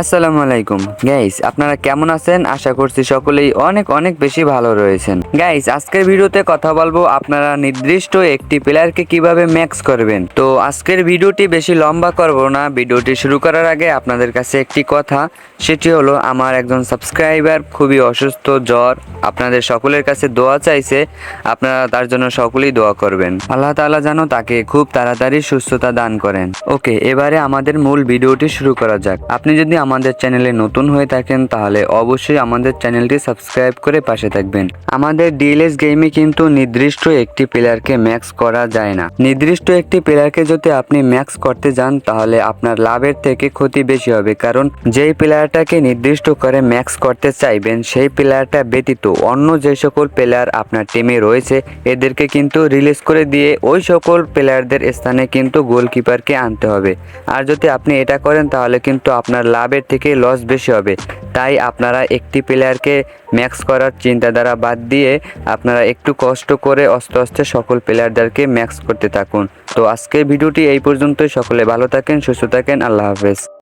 আসসালামু আলাইকুম। গাইস আপনারা কেমন আছেন? আশা করছি সকলেই অনেক অনেক বেশি ভালো রয়েছেন। গাইস আজকের ভিডিওতে কথা বলব আপনারা নির্দিষ্ট একটি প্লেয়ারকে কীভাবে ম্যাক্স করবেন। তো আজকের ভিডিওটি বেশি লম্বা করব না। ভিডিওটি শুরু করার আগে আপনাদের কাছে একটি কথা, সেটি হলো আমার একজন সাবস্ক্রাইবার খুবই অসুস্থ, জ্বর, আপনাদের সকলের কাছে দোয়া চাইছে, আপনারা তার জন্য সকলেই দোয়া করবেন। আল্লাহ তাআলা যেন তাকে খুব তাড়াতাড়ি সুস্থতা দান করেন। ওকে এবারে আমাদের মূল ভিডিওটি শুরু করা যাক। আপনি যদি আমাদের চ্যানেলে নতুন হয়ে থাকেন, তাহলে অবশ্যই আমাদের চ্যানেলটি সাবস্ক্রাইব করে পাশে থাকবেন। আমাদের ডিএলএস গেমে কিন্তু নির্দিষ্ট একটি প্লেয়ারকে ম্যাক্স করা যায় না। নির্দিষ্ট একটি প্লেয়ারকে যদি আপনি ম্যাক্স করতে যান, তাহলে আপনার লাভের থেকে ক্ষতি বেশি হবে, কারণ যেই প্লেয়ারটাকে নির্দিষ্ট করে ম্যাক্স করতে চাইবেন, সেই প্লেয়ারটা ব্যতীত অন্য যে সকল প্লেয়ার আপনার টিমে রয়েছে, এদেরকে কিন্তু রিলিজ করে দিয়ে ওই সকল প্লেয়ারদের স্থানে কিন্তু গোলকিপারকে আনতে হবে। আর যদি আপনি এটা করেন, তাহলে কিন্তু আপনার লাভের থেকে লস বেশি হবে। তাই আপনারা একটি প্লেয়ারকে ম্যাক্স করার চিন্তাধারা বাদ দিয়ে আপনারা একটু কষ্ট করে আস্তে আস্তে সকল প্লেয়ারদেরকে ম্যাক্স করতে থাকুন। তো আজকের ভিডিওটি এই পর্যন্তই। সকলে ভালো থাকেন, সুস্থ থাকেন। আল্লাহ হাফেজ।